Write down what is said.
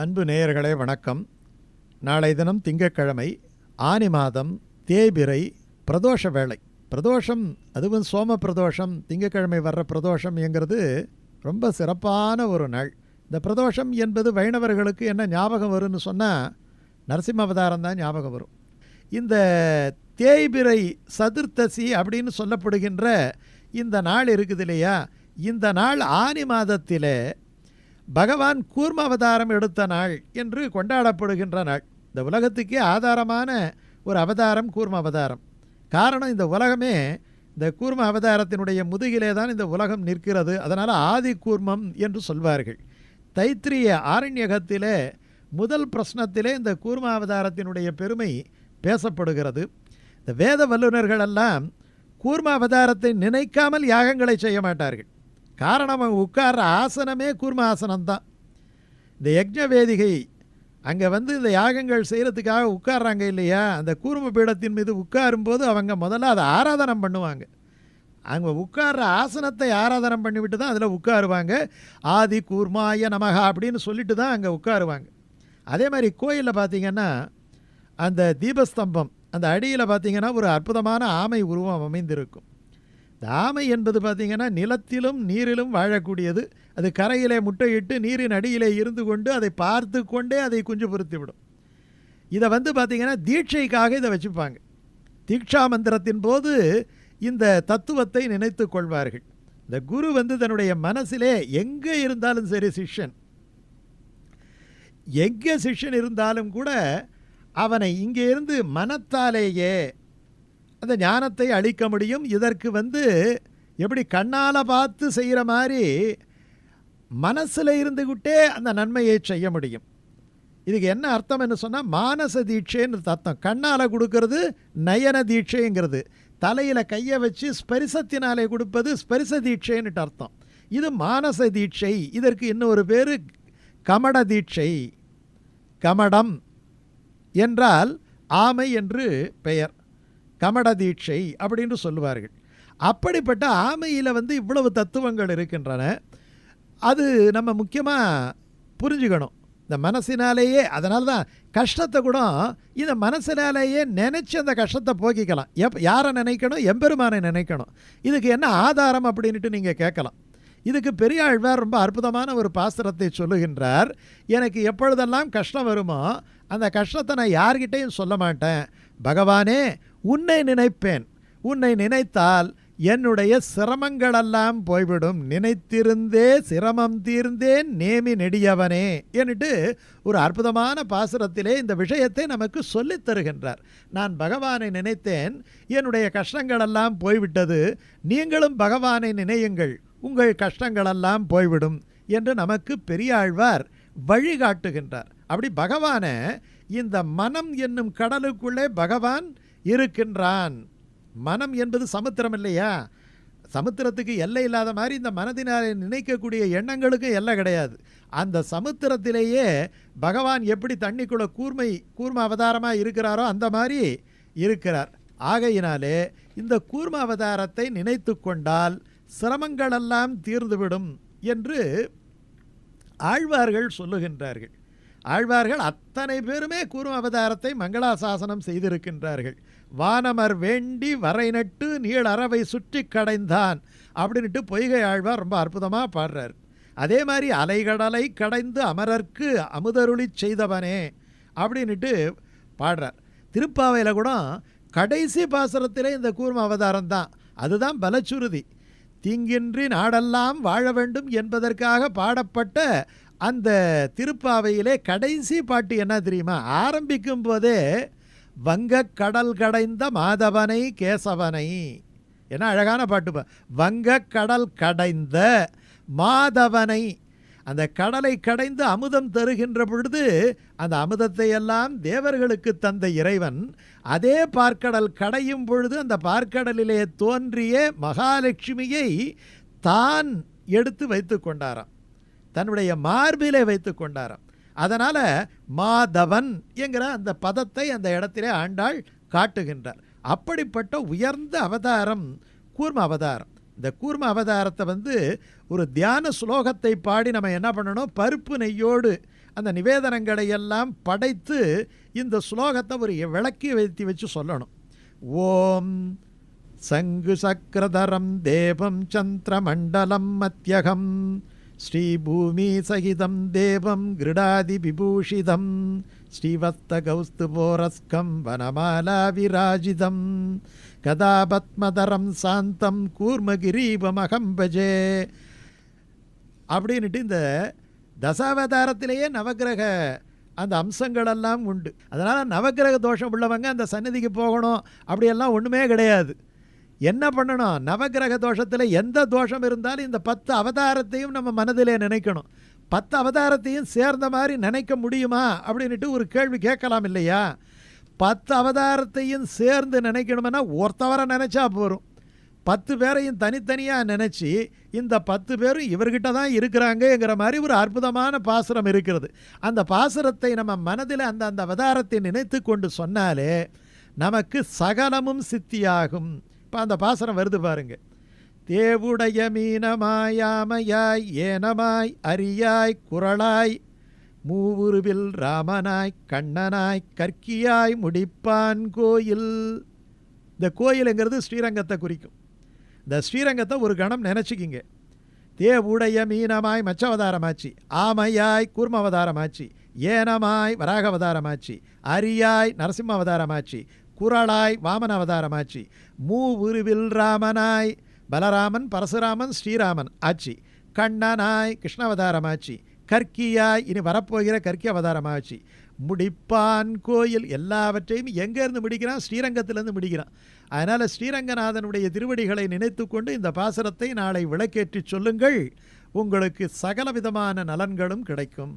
அன்பு நேயர்களே வணக்கம். நாளை தினம் திங்கட்கிழமை ஆனி மாதம் தேய்பிரை பிரதோஷ வேளை. பிரதோஷம் அதுவும் சோம பிரதோஷம் திங்கக்கிழமை வர்ற பிரதோஷம் என்கிறது ரொம்ப சிறப்பான ஒரு நாள். இந்த பிரதோஷம் என்பது வைணவர்களுக்கு என்ன ஞாபகம் வரும்னு சொன்னால் நரசிம்ம அவதாரம் தான் ஞாபகம் வரும். இந்த தேய்பிரை சதுர்த்தசி அப்படின்னு சொல்லப்படுகின்ற இந்த நாள் இருக்குது இல்லையா? இந்த நாள் ஆனி மாதத்திலே பகவான் கூர்ம அவதாரம் எடுத்த நாள் என்று கொண்டாடப்படுகின்ற நாள். இந்த உலகத்துக்கே ஆதாரமான ஒரு அவதாரம் கூர்ம அவதாரம் காரணம் இந்த உலகமே இந்த கூர்ம அவதாரத்தினுடைய முதுகிலே தான் இந்த உலகம் நிற்கிறது. அதனால் ஆதி கூர்மம் என்று சொல்வார்கள். தைத்திரிய ஆரண்யகத்திலே முதல் பிரശ്னத்திலே இந்த கூர்ம அவதாரத்தினுடைய பெருமை பேசப்படுகிறது. இந்த வேத வல்லுநர்களெல்லாம் கூர்ம அவதாரத்தை நினைக்காமல் யாகங்களை செய்ய மாட்டார்கள். காரணம் அவங்க உட்கார்ற ஆசனமே கூர்ம ஆசனம்தான் இந்த யக்ஞ வேதிகை அங்கே வந்து இந்த யாகங்கள் செய்கிறதுக்காக உட்கார்றாங்க இல்லையா? அந்த கூர்ம பீடத்தின் மீது உட்காரும்போது அவங்க முதல்ல அதை ஆராதனம் பண்ணுவாங்க. அவங்க உட்கார்ற ஆசனத்தை ஆராதனம் பண்ணிவிட்டு தான் அதில் உட்காருவாங்க. ஆதி கூர்மாய நமகா அப்படின்னு சொல்லிட்டு தான் அங்கே உட்காருவாங்க. அதே மாதிரி கோயிலில் பார்த்திங்கன்னா அந்த தீபஸ்தம்பம் அந்த அடியில் பார்த்தீங்கன்னா ஒரு அற்புதமான ஆமை உருவம் அமைந்திருக்கும். தாமை என்பது பார்த்திங்கன்னா நிலத்திலும் நீரிலும் வாழக்கூடியது. அது கரையிலே முட்டையிட்டு நீரின் அடியிலே இருந்து கொண்டு அதை பார்த்து கொண்டே அதை குஞ்சு பொருத்தி விடும் இதை வந்து பார்த்திங்கன்னா தீட்சைக்காக இதை வச்சுப்பாங்க. தீட்சா மந்திரத்தின் போது இந்த தத்துவத்தை நினைத்து கொள்வார்கள். இந்த குரு வந்து தன்னுடைய மனசிலே எங்கே இருந்தாலும் சரி சிஷ்யன். எங்கே சிஷ்யன் இருந்தாலும் கூட அவனை இங்கே இருந்து மனத்தாலேயே அந்த ஞானத்தை அளிக்க முடியும். இதற்கு வந்து எப்படி கண்ணால் பார்த்து செய்கிற மாதிரி மனசில் இருந்துக்கிட்டே அந்த நன்மையை செய்ய முடியும். இதுக்கு என்ன அர்த்தம் என்ன சொன்னால் மானச தீட்சைன்னு அர்த்தம். கண்ணால் கொடுக்கறது நயன தீட்சைங்கிறது. தலையில் கையை வச்சு ஸ்பரிசத்தினாலே கொடுப்பது ஸ்பரிச தீட்சைன்னுட்டு அர்த்தம். இது மானச தீட்சை. இதற்கு இன்னொரு பேர் கமட தீட்சை. கமடம் என்றால் ஆமை என்று பெயர். கமட தீட்சை அப்படின்னு சொல்லுவார்கள். அப்படிப்பட்ட ஆமையில் வந்து இவ்வளவு தத்துவங்கள் இருக்கின்றன. அது நம்ம முக்கியமாக புரிஞ்சுக்கணும். இந்த மனசினாலேயே அதனால தான் கஷ்டத்தை கூட இந்த மனசினாலேயே நினச்சி அந்த கஷ்டத்தை போக்கிக்கலாம். எப் யாரை நினைக்கணும்? எம்பெருமானை நினைக்கணும். இதுக்கு என்ன ஆதாரம் அப்படின்ட்டு நீங்கள் கேட்கலாம். இதுக்கு பெரியாழ்வார் ரொம்ப அற்புதமான ஒரு பாசுரத்தை சொல்லுகின்றார். எனக்கு எப்பொழுதெல்லாம் கஷ்டம் வருமோ அந்த கஷ்டத்தை நான் யார்கிட்டையும் சொல்ல மாட்டேன். பகவானே உன்னை நினைப்பேன். உன்னை நினைத்தால் என்னுடைய சிரமங்களெல்லாம் போய்விடும். நினைத்திருந்தே சிரமம் தீர்ந்தேன் நேமி நெடியவனே என்னட்டு ஒரு அற்புதமான பாசுரத்திலே இந்த விஷயத்தை நமக்கு சொல்லித் தருகின்றார். நான் பகவானை நினைத்தேன் என்னுடைய கஷ்டங்களெல்லாம் போய்விட்டது. நீங்களும் பகவானை நினையுங்கள் உங்கள் கஷ்டங்களெல்லாம் போய்விடும் என்று நமக்கு பெரியாழ்வார் வழிகாட்டுகின்றார். அப்படி பகவானை இந்த மனம் என்னும் கடலுக்குள்ளே பகவான் இருக்கின்றான். மனம் என்பது சமுத்திரம் இல்லையா சமுத்திரத்துக்கு எல்லை இல்லாத மாதிரி இந்த மனதினாலே நினைக்கக்கூடிய எண்ணங்களுக்கு எல்லை கிடையாது. அந்த சமுத்திரத்திலேயே பகவான் எப்படி தண்ணிக்குள்ள கூர்மை கூர்ம அவதாரமாக இருக்கிறாரோ அந்த மாதிரி இருக்கிறார். ஆகையினாலே இந்த கூர்ம அவதாரத்தை நினைத்து கொண்டால் சிரமங்களெல்லாம் தீர்ந்துவிடும் என்று ஆழ்வார்கள் சொல்லுகின்றார்கள். ஆழ்வார்கள் அத்தனை பேருமே குரு அவதாரத்தை மங்களாசாசனம் செய்திருக்கின்றார்கள். வானமர் வேண்டி வரை நட்டு நீள் அறவை சுற்றி கடைந்தான் அப்படின்ட்டு பொய்கை ஆழ்வார் ரொம்ப அற்புதமாக பாடுறார். அதே மாதிரி அலைகடலை கடைந்து அமரர்க்கு அமுதருளி செய்தவனே அப்படின்ட்டு பாடுறார். திருப்பாவையில் கூட கடைசி பாசுரத்திலே இந்த கூர்ம அவதாரம் தான் அதுதான் பலச்சுருதி. தீங்கின்றி நாடெல்லாம் வாழ வேண்டும் என்பதற்காக பாடப்பட்ட அந்த திருப்பாவையிலே கடைசி பாட்டு என்ன தெரியுமா? ஆரம்பிக்கும் போதே வங்கக் கடல் கடைந்த மாதவனை கேசவனை என்ன அழகான பாட்டு வங்கக் கடல் கடைந்த மாதவனை அந்த கடலை கடைந்து அமுதம் தருகின்ற பொழுது அந்த அமுதத்தை எல்லாம் தேவர்களுக்கு தந்த இறைவன் அதே பார்க்கடல் கடையும் பொழுது அந்த பார்க்கடலிலே தோன்றிய மகாலட்சுமியை தான் எடுத்து வைத்து கொண்டாராம். தன்னுடைய மார்பிலே வைத்து கொண்டாராம். அதனால் மாதவன் என்கிற அந்த பதத்தை அந்த இடத்திலே ஆண்டாள் காட்டுகின்றார். அப்படிப்பட்ட உயர்ந்த அவதாரம் கூர்ம அவதாரம். இந்த கூர்ம அவதாரத்தை வந்து ஒரு தியான ஸ்லோகத்தை பாடி நம்ம என்ன பண்ணணும்? பருப்பு நெய்யோடு அந்த நிவேதனங்களை எல்லாம் படைத்து இந்த ஸ்லோகத்தை ஒரு விளக்கி வைத்து வச்சு சொல்லணும். ஓம் சங்கு சக்கரதரம் தேவம் சந்திரமண்டலம் மத்தியகம் ஸ்ரீபூமி சகிதம் தேவம் கிருடாதி விபூஷிதம் ஸ்ரீவஸ்தகௌஸ்துபோரஸ்கம் வனமாலா விராஜிதம் கதாபத்மதரம் சாந்தம் கூர்மகிரீபமகம் பஜே அப்படின்ட்டு இந்த தசாவதாரத்திலேயே நவக்கிரக அந்த அம்சங்களெல்லாம் உண்டு. அதனால் நவக்கிரக தோஷம் உள்ளவங்க அந்த சந்நிதிக்கு போகணும். அப்படியெல்லாம் ஒன்றுமே கிடையாது. என்ன பண்ணணும்? நவக்கிரக தோஷத்தில் எந்த தோஷம் இருந்தாலும் இந்த பத்து அவதாரத்தையும் நம்ம மனதிலே நினைக்கணும். பத்து அவதாரத்தையும் சேர்ந்த மாதிரி நினைக்க முடியுமா? அப்படின்ட்டு ஒரு கேள்வி கேட்கலாம் இல்லையா? பத்து அவதாரத்தையும் சேர்ந்து நினைக்கணும்னா ஒருத்தவரை நினச்சா போகிறோம் பத்து பேரையும் தனித்தனியாக நினச்சி இந்த பத்து பேரும் இவர்கிட்ட தான் இருக்கிறாங்கங்கிற மாதிரி ஒரு அற்புதமான பாசுரம் இருக்கிறது. அந்த பாசுரத்தை நம்ம மனதில் அந்த அந்த அவதாரத்தை நினைத்து கொண்டு சொன்னாலே நமக்கு சகலமும் சித்தியாகும். இப்போ அந்த பாசனம் வருது பாருங்க. தேவுடைய மீனமாயாமையாய் ஏனமாய் அரியாய் குரலாய் மூவுருவில் ராமனாய் கண்ணனாய் கற்கியாய் முடிப்பான் கோயில். இந்த கோயிலுங்கிறது ஸ்ரீரங்கத்தை குறிக்கும். இந்த ஸ்ரீரங்கத்தை ஒரு கணம் நினச்சிக்கிங்க. தேவுடைய மீனமாய் மச்சவதாரமாச்சு ஆமையாய் கூர்மவதாரமாச்சு ஏனமாய் வராகவதாரமாச்சு அரியாய் நரசிம்ம அவதாரமாச்சு குரலாய் வாமன அவதாரமாச்சு மூ உருவில் ராமனாய் பலராமன் பரசுராமன் ஸ்ரீராமன் ஆச்சு. கண்ணனாய் கிருஷ்ணாவதாரமாச்சு. கற்கியாய் இனி வரப்போகிற கற்கி அவதாரமாச்சு முடிப்பான் கோயில் எல்லாவற்றையும் எங்கேருந்து முடிக்கிறான்? ஸ்ரீரங்கத்திலேருந்து முடிக்கிறான். அதனால் ஸ்ரீரங்கநாதனுடைய திருவடிகளை நினைத்து கொண்டு இந்த பாசரத்தை நாளை விளக்கேற்றி சொல்லுங்கள். உங்களுக்கு சகல விதமான நலன்களும் கிடைக்கும்.